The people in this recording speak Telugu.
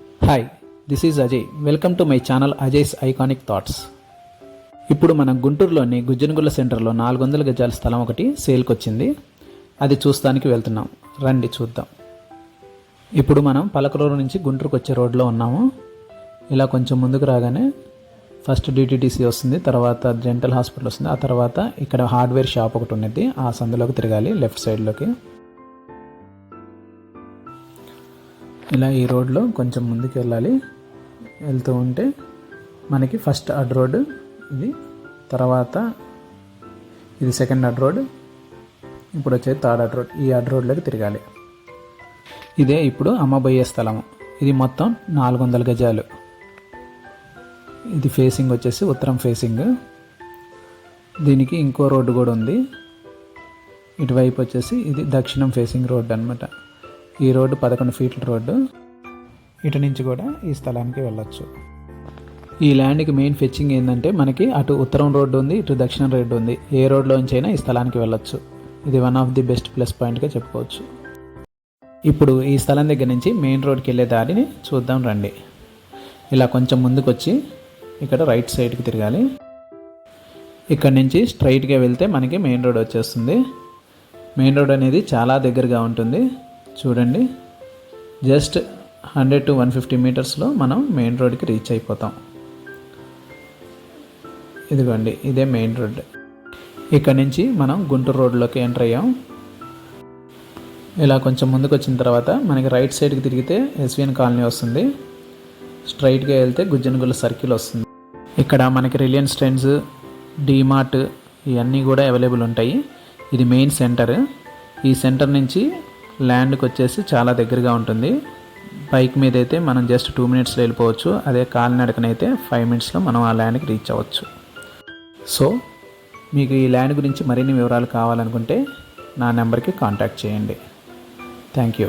Hi this is Ajay welcome to my channel Ajay's iconic thoughts ఇప్పుడు మనం గుంటూరులోని గుజ్జనగుళ్ళ సెంటర్లో నాలుగు వందల గజాల స్థలం ఒకటి సేల్కి వచ్చింది అది చూస్తానికి వెళ్తున్నాం. రండి చూద్దాం. ఇప్పుడు మనం పలకలూరు నుంచి గుంటూరుకు వచ్చే రోడ్లో ఉన్నాము. ఇలా కొంచెం ముందుకు రాగానే ఫస్ట్ డిటిటీసీ వస్తుంది తర్వాత డెంటల్ హాస్పిటల్ వస్తుంది ఆ తర్వాత ఇక్కడ హార్డ్వేర్ షాప్ ఒకటి ఉన్నది. ఆ సందులోకి తిరగాలి లెఫ్ట్ సైడ్లోకి ఇలా ఈ రోడ్లో కొంచెం ముందుకు వెళ్ళాలి. వెళ్తూ ఉంటే మనకి ఫస్ట్ అడ్ రోడ్ ఇది తర్వాత ఇది సెకండ్ అడ్ రోడ్ ఇప్పుడు వచ్చేది థర్డ్ అడ్ రోడ్. ఈ అడ్ రోడ్లోకి తిరగాలి. ఇదే ఇప్పుడు అమ్మబోయే స్థలము. ఇది మొత్తం నాలుగు వందల గజాలు. ఇది ఫేసింగ్ వచ్చేసి ఉత్తరం ఫేసింగ్. దీనికి ఇంకో రోడ్డు కూడా ఉంది. ఇటువైపు వచ్చేసి ఇది దక్షిణం ఫేసింగ్ రోడ్డు అనమాట ఈ రోడ్డు పదకొండు ఫీట్ల రోడ్డు. ఇటు నుంచి కూడా ఈ స్థలానికి వెళ్ళొచ్చు. ఈ ల్యాండ్కి మెయిన్ ఫెచ్చింగ్ ఏంటంటే మనకి అటు ఉత్తరం రోడ్డు ఉంది ఇటు దక్షిణం రోడ్డు ఉంది. ఏ రోడ్లోంచి అయినా ఈ స్థలానికి వెళ్ళొచ్చు. ఇది one of the best plus పాయింట్గా చెప్పుకోవచ్చు. ఇప్పుడు ఈ స్థలం దగ్గర నుంచి మెయిన్ రోడ్కి వెళ్ళే దారిని చూద్దాం రండి. ఇలా కొంచెం ముందుకు వచ్చి ఇక్కడ రైట్ సైడ్కి తిరగాలి. ఇక్కడ నుంచి స్ట్రైట్గా వెళ్తే మనకి మెయిన్ రోడ్ వచ్చేస్తుంది. మెయిన్ రోడ్ అనేది చాలా దగ్గరగా ఉంటుంది. చూడండి. Just hundred to one fifty మీటర్స్లో మనం మెయిన్ రోడ్కి రీచ్ అయిపోతాం. ఇదిగోండి ఇదే మెయిన్ రోడ్. ఇక్కడ నుంచి మనం గుంటూరు రోడ్లోకి ఎంటర్ అయ్యాం. ఇలా కొంచెం ముందుకు వచ్చిన తర్వాత మనకి రైట్ సైడ్కి తిరిగితే ఎస్విఎన్ కాలనీ వస్తుంది. స్ట్రైట్గా వెళ్తే గుజ్జనగుల్ల సర్కిల్ వస్తుంది. ఇక్కడ మనకి రిలయన్స్ ట్రెండ్స్ డీమార్ట్ ఇవన్నీ కూడా అవైలబుల్ ఉంటాయి. ఇది మెయిన్ సెంటర్. ఈ సెంటర్ నుంచి ల్యాండ్కి వచ్చేసి చాలా దగ్గరగా ఉంటుంది. బైక్ మీద అయితే మనం జస్ట్ టూ మినిట్స్లో వెళ్ళిపోవచ్చు. అదే కాలినడకనైతే ఫైవ్ మినిట్స్లో మనం ఆ ల్యాండ్కి రీచ్ అవ్వచ్చు. సో మీకు ఈ ల్యాండ్ గురించి మరిన్ని వివరాలు కావాలనుకుంటే నా నెంబర్కి కాంటాక్ట్ చేయండి. Thank you.